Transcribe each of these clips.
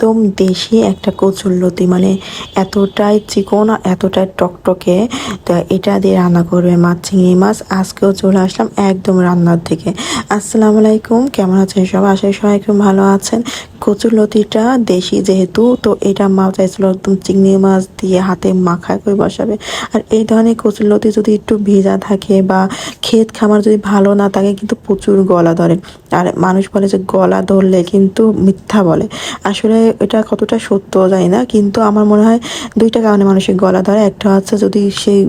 একদম দেশি একটা কচুরলতি মানে এতটাই চিকন আর এতটাই টকটকে। তো এটা দিয়ে রান্না করবে মাছ, চিংড়ি মাছ। আজকেও চলে আসলাম একদম রান্নার থেকে আসসালামু আলাইকুম, কেমন আছেন সব আশা সবাই ভালো আছেন। কচুরলতিটা দেশি যেহেতু, তো এটা মা চাইছিল একদম চিংড়ি মাছ দিয়ে হাতে মাখায় করে বসাবে। আর এই ধরনের কচুরলতি যদি একটু ভেজা থাকে বা ক্ষেত খামার যদি ভালো না থাকে, কিন্তু প্রচুর গলা ধরে। আর মানুষ বলে যে গলা ধরলে কিন্তু মিথ্যা বলে। আসলে এটা কতটা সত্য জানি না, কিন্তু আমার মনে হয় দুইটা কারণে মানুষের গলা ধরে। একটা হচ্ছে যদি সেই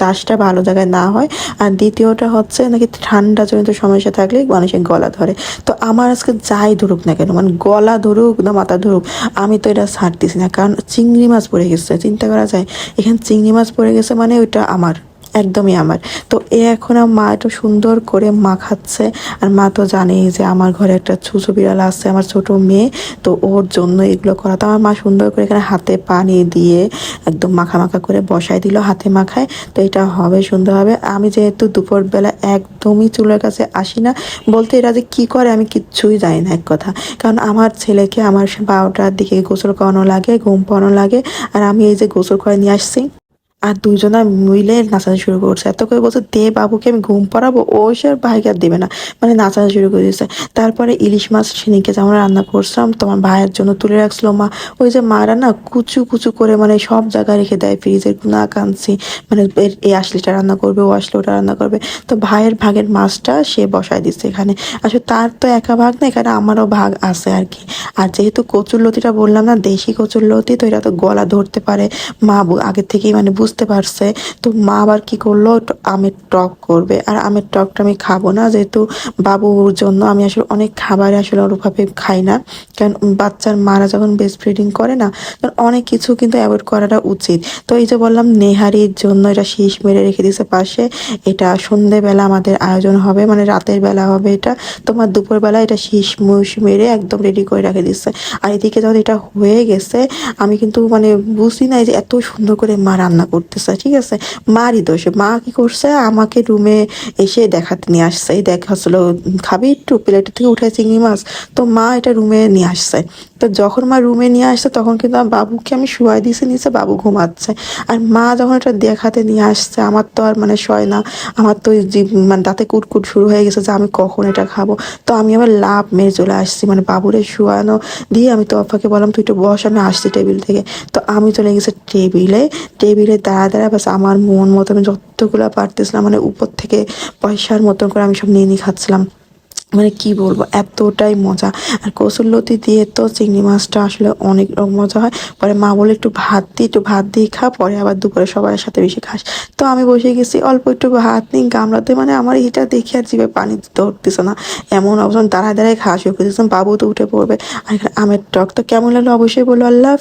চাষটা ভালো জায়গায় না হয়, আর দ্বিতীয়টা হচ্ছে নাকি ঠান্ডা জনিত সমস্যা থাকলে মানুষের গলা ধরে। তো আমার আজকে যাই ধরুক না কেন মানে গলা ধরুক না মাথা ধরুক, আমি তো এটা ছাড় দিছি না। কারণ চিংড়ি মাছ পড়ে গেছে, চিন্তা করা যায়। এখানে চিংড়ি মাছ পড়ে গেছে মানে ওইটা আমার। একদমই আমার। তো এ এখন মা একটু সুন্দর করে মাখাচ্ছে আর মা তো জানেই যে আমার ঘরে একটা ছুঁচো বিড়াল আছে, আমার ছোট মেয়ে, তো ওর জন্য এগুলো করা। তো আমার মা সুন্দর করে এখানে হাতে পানি দিয়ে একদম মাখা মাখা করে বসাই দিল, হাতে মাখায়। তো এটা হবে, সুন্দর হবে। আমি যেহেতু দুপুরবেলা একদমই চুলের কাছে আসি না, বলতে এরা যে কী করে আমি কিচ্ছুই জানি না এক কথা। কারণ আমার ছেলেকে, আমার বারোটার দিকে গোসল করানো লাগে, ঘুম পাড়ানো লাগে। আর আমি এই যে গোসল করে নিয়ে আসছি আর দুজনা মিলে নাচাতে শুরু করছে। এত করে বলছে, দে বাবুকে আমি ঘুম পাড়াবো, ও সে আর ভাইকে আর দেবে না। মানে নাচাতে শুরু করে দিয়েছে। তারপরে ইলিশ মাছ সেদিনকে যেমন রান্না করছিলাম, তোমার ভাইয়ের জন্য তুলে রাখছিল মা। ওই যে মারা না কুচু কুচু করে মানে সব জায়গায় রেখে দেয়, ফ্রিজের না কাঁদছি মানে এই আসলিটা রান্না করবে, ও আসলে ওটা রান্না করবে। তো ভাইয়ের ভাগের মাছটা সে বসায় দিচ্ছে এখানে। আসলে তার তো একা ভাগ না, এখানে আমারও ভাগ আছে আর কি। আর যেহেতু কচুর লতিটা বললাম না, দেশি কচুর লতি, তো এটা তো গলা ধরতে পারে। মা আগের থেকেই মানে বুঝতে পারছে, তো মা আবার কি করল? আমের টক করবে। আর আমের টকটা আমি খাব না, যেহেতু বাবুর জন্য আমি আসলে অনেক খাবার আসলে ওরভাবে খাই না। কারণ বাচ্চার মারা যখন বেস্ট ব্রিডিং করে না, তখন অনেক কিছু কিন্তু অ্যাভয়েড করাটা উচিত। তো এই যে বললাম, নেহারির জন্য এটা শীষ মেরে রেখে দিয়েছে পাশে। এটা সন্ধেবেলা আমাদের আয়োজন হবে মানে রাতের বেলা হবে এটা। তোমার দুপুরবেলা এটা শীষ মুষ মেরে একদম রেডি করে রেখে দিচ্ছে আর এদিকে যখন এটা হয়ে গেছে, আমি কিন্তু মানে বুঝি নাই যে এত সুন্দর করে মা রান্না করতেছে, ঠিক আছে? মারই দোষ। মা কি করছে? আমাকে রুমে এসে দেখাতে নিয়ে আসছে। এই দেখা, হচ্ছিল, খাবি একটু? প্লেট থেকে উঠে চিংড়ি মাছ। তো মা এটা রুমে নিয়ে আসছে। তো যখন মা রুমে নিয়ে আসছে, তখন কিন্তু আমার বাবুকে আমি শুয়াই দিয়েছি নিচে বাবু ঘুমাচ্ছে। আর মা যখন এটা দেখাতে নিয়ে আসছে, আমার তো আর মানে সয় না। আমার তো মানে দাঁতে কুটকুট শুরু হয়ে গেছে যে আমি কখন এটা খাব। তো আমি আবার লাভ মেরে চলে আসছি মানে বাবুরে শুয়ানো দিয়ে আমি তো অফাকে বললাম, তুই একটু বস, আমি আসছি টেবিল থেকে। তো আমি চলে গেছি টেবিলে। টেবিলে দাঁড়া দাঁড়া বাস আমার মন মতো আমি যতগুলো পারতেছিলাম মানে উপর থেকে পয়সার মতন করে আমি সব নিয়ে নিয়ে খাচ্ছিলাম। মানে কি বলব, এতটাই মজা। আর কসুরলতি দিয়ে তো চিংড়ি মাছটা আসলে অনেক মজা হয়। পরে মা বলে একটু ভাত দিই একটু ভাত দিয়ে খা, পরে আবার দুপুরে সবার সাথে বেশি খাস। তো আমি বসে গেছি, অল্প একটু ভাত নিই, গামলাতে মানে আমার এটা দেখে আর জিভে পানি ধরতেছে না। এমন অবস্থা, দাঁড়ায় দাঁড়ায় খাওয়া শুরু করতেছিলাম বাবু তো উঠে পড়বে। আর আমের টক, তো কেমন লাগল অবশ্যই বলল আল্লাহ।